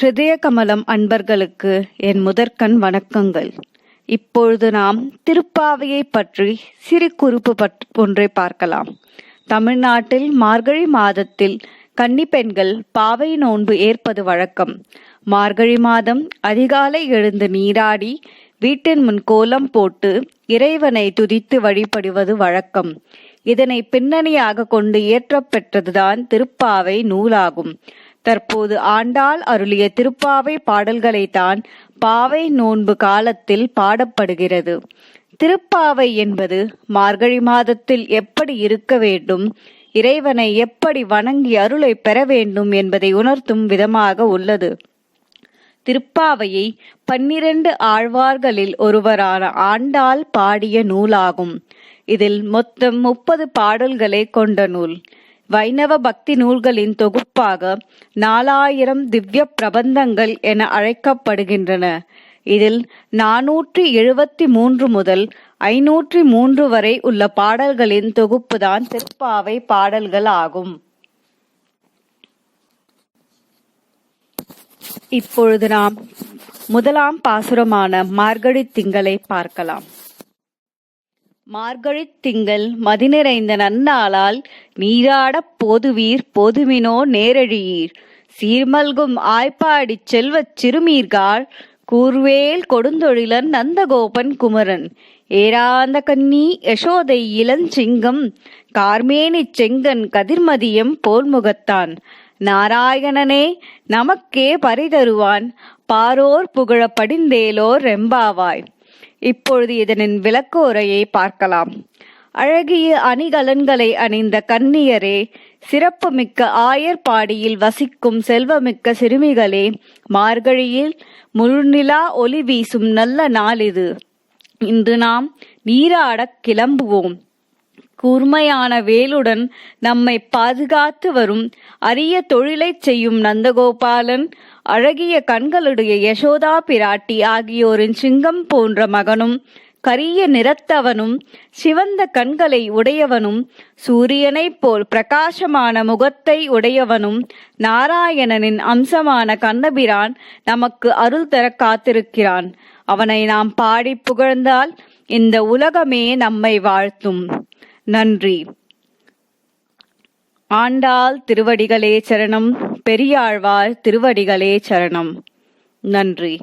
ஹிருதய கமலம் அன்பர்களுக்கு என் முதற்கண் வணக்கங்கள். இப்பொழுது நாம் திருப்பாவையை பற்றி சிறு குறிப்பு ஒன்றை பார்க்கலாம். தமிழ்நாட்டில் மார்கழி மாதத்தில் கன்னி பெண்கள் பாவை நோன்பு ஏற்பது வழக்கம். மார்கழி மாதம் அதிகாலை எழுந்து நீராடி வீட்டின் முன் கோலம் போட்டு இறைவனை துதித்து வழிபடுவது வழக்கம். இதனை பின்னணியாக கொண்டு இயற்றப்பெற்றதுதான் திருப்பாவை நூலாகும். தற்போது ஆண்டாள் அருளிய திருப்பாவை பாடல்களைத்தான் பாவை நோன்பு காலத்தில் பாடப்படுகிறது. திருப்பாவை என்பது மார்கழி மாதத்தில் எப்படி இருக்க வேண்டும் இறைவனை எப்படி வணங்கி அருளை பெற வேண்டும் என்பதை உணர்த்தும் விதமாக உள்ளது. திருப்பாவையை பன்னிரண்டு ஆழ்வார்களில் ஒருவரான ஆண்டாள் பாடிய நூலாகும். இதில் மொத்தம் முப்பது பாடல்களை கொண்ட நூல். வைணவ பக்தி நூல்களின் தொகுப்பாக நாலாயிரம் திவ்ய பிரபந்தங்கள் என அழைக்கப்படுகின்றன. இதில் நானூற்றி எழுபத்தி மூன்று முதல் ஐநூற்றி மூன்று வரை உள்ள பாடல்களின் தொகுப்புதான் திருப்பாவை பாடல்கள் ஆகும். இப்பொழுது நாம் முதலாம் பாசுரமான மார்கழி திங்களை பார்க்கலாம். மார்கழித் திங்கள் மதிநிறைந்த நன்னாளால் நீராடப் போதுவீர் போதுமினோ நேரழியீர். சீர்மல்கும் ஆய்ப்பாடிச் செல்வச் சிறுமீர்காள் கூர்வேல் கொடுந்தொழிலன் நந்தகோபன் குமரன். ஏராந்த கன்னி யசோதை இளஞ்சிங்கம் கார்மேனிச் செங்கன் கதிர்மதியம் போல்முகத்தான். நாராயணனே நமக்கே பரிதருவான். பாரோர் புகழ படிந்தேலோர் ரெம்பாவாய். இப்பொழுது இதனின் விளக்க உரையை பார்க்கலாம். அழகிய அணிகலன்களை அணிந்த கன்னியரே சிறப்புமிக்க ஆயர்பாடியில் வசிக்கும் செல்வமிக்க சிறுமிகளே மார்கழியில் முழுநிலா ஒளி வீசும் நல்ல நாள் இது இன்று நாம் நீராடக் கிளம்புவோம். கூர்மையான வேலுடன் நம்மை பாதுகாத்து வரும் அரிய தொழிலைச் செய்யும் நந்தகோபாலன் அழகிய கண்களுடைய யசோதா பிராட்டி ஆகியோரின் சிங்கம் போன்ற மகனும் கரிய நிறத்தவனும் சிவந்த கண்களை உடையவனும் சூரியனைப் போல் பிரகாசமான முகத்தை உடையவனும் நாராயணனின் அம்சமான கண்ணபிரான் நமக்கு அருள் தர காத்திருக்கிறான். அவனை நாம் பாடி புகழ்ந்தால் இந்த உலகமே நம்மை வாழ்த்தும். நன்றி. ஆண்டாள் திருவடிகளே சரணம் பெரியாழ்வார் திருவடிகளே சரணம். நன்றி.